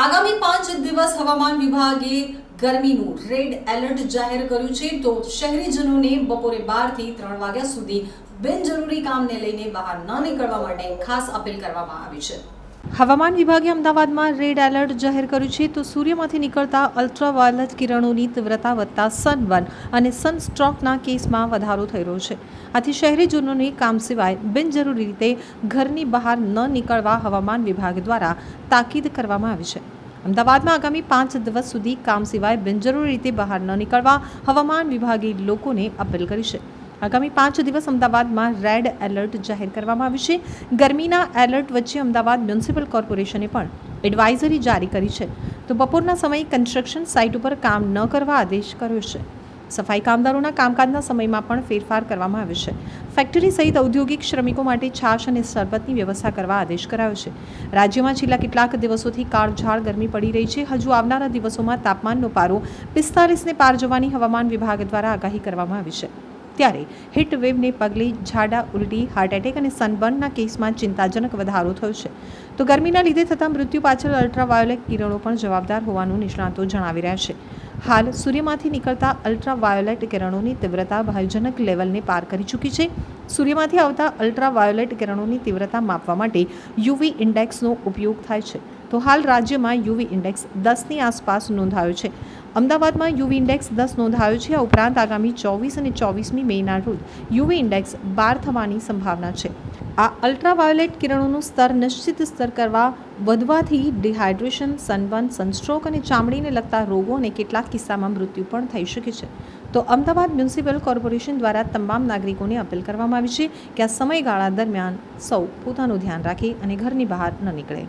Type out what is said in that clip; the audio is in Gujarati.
આગામી પાંચ દિવસ હવામાન વિભાગે ગરમીનું રેડ એલર્ટ જાહેર કર્યું છે. તો શહેરીજનોને બપોરે બારથી ત્રણ વાગ્યા સુધી બિનજરૂરી કામને લઈને બહાર ન નીકળવા માટે ખાસ અપીલ કરવામાં આવી છે. હવામાન વિભાગે અમદાવાદમાં રેડ એલર્ટ જાહેર કર્યું છે તો સૂર્યમાંથી નીકળતા અલ્ટ્રાવાયોલેટ કિરણોની તીવ્રતા વધતા સનબર્ન અને સનસ્ટ્રોકના કેસમાં વધારો થઈ રહ્યો છે. આથી શહેરીજનોને કામ સિવાય બિનજરૂરી રીતે ઘરની બહાર ન નીકળવા હવામાન વિભાગ દ્વારા તાકીદ કરવામાં આવી છે. અમદાવાદમાં આગામી પાંચ દિવસ સુધી કામ સિવાય બિનજરૂરી રીતે બહાર ન નીકળવા હવામાન વિભાગે લોકોને અપીલ કરી છે. આગામી પાંચ દિવસ અમદાવાદમાં રેડ એલર્ટ જાહેર કરવામાં આવ્યું છે. ગરમીના એલર્ટ વચ્ચે અમદાવાદ મ્યુનિસિપલ કોર્પોરેશને પણ એડવાઇઝરી જારી કરી છે. તો બપોરના સમયે કન્સ્ટ્રક્શન સાઇટ ઉપર કામ ન કરવા આદેશ કર્યો છે. સફાઈ કામદારોના કામકાજના સમયમાં પણ ફેરફાર કરવામાં આવ્યો છે. ફેક્ટરી સહિત ઔદ્યોગિક શ્રમિકો માટે છાશ અને શરબતની વ્યવસ્થા કરવા આદેશ કરાયો છે. રાજ્યમાં છેલ્લા કેટલાક દિવસોથી કાળઝાળ ગરમી પડી રહી છે. હજુ આવનારા દિવસોમાં તાપમાનનો પારો પિસ્તાલીસને પાર જવાની હવામાન વિભાગ દ્વારા આગાહી કરવામાં આવી છે. ત્યારે હીટ વેવને પગલે ઝાડા ઉલટી હાર્ટ એટેક અને સનબર્નના કેસમાં ચિંતાજનક વધારો થયો છે. તો ગરમીના લીધે થતા મૃત્યુ પાછળ અલ્ટ્રાવાયોલેટ કિરણો પણ જવાબદાર હોવાનું નિષ્ણાતો જણાવી રહ્યા છે. હાલ સૂર્યમાંથી નીકળતા અલ્ટ્રાવાયોલેટ કિરણોની તીવ્રતા ભયજનક લેવલને પાર કરી ચૂકી છે. સૂર્યમાંથી આવતા અલ્ટ્રાવાયોલેટ કિરણોની તીવ્રતા માપવા માટે યુવી ઇન્ડેક્સનો ઉપયોગ થાય છે. તો હાલ રાજ્યમાં યુવી ઇન્ડેક્સ દસની આસપાસ નોંધાયો છે. અમદાવાદમાં યુવી ઇન્ડેક્સ દસ નોંધાયો છે. આ ઉપરાંત આગામી ચોવીસ અને ચોવીસમી મેના રોજ યુવી ઇન્ડેક્સ બાર થવાની સંભાવના છે. આ અલ્ટ્રાવાયોલેટ કિરણોનું સ્તર નિશ્ચિત સ્તર કરવા વધવાથી ડિહાઇડ્રેશન સનબર્ન સનસ્ટ્રોક અને ચામડીને લગતા રોગો અને કેટલાક કિસ્સામાં મૃત્યુ પણ થઈ શકે છે. તો અમદાવાદ મ્યુનિસિપલ કોર્પોરેશન દ્વારા તમામ નાગરિકોને અપીલ કરવામાં આવી છે કે આ સમયગાળા દરમિયાન સૌ પોતાનું ધ્યાન રાખે અને ઘરની બહાર ન નીકળે.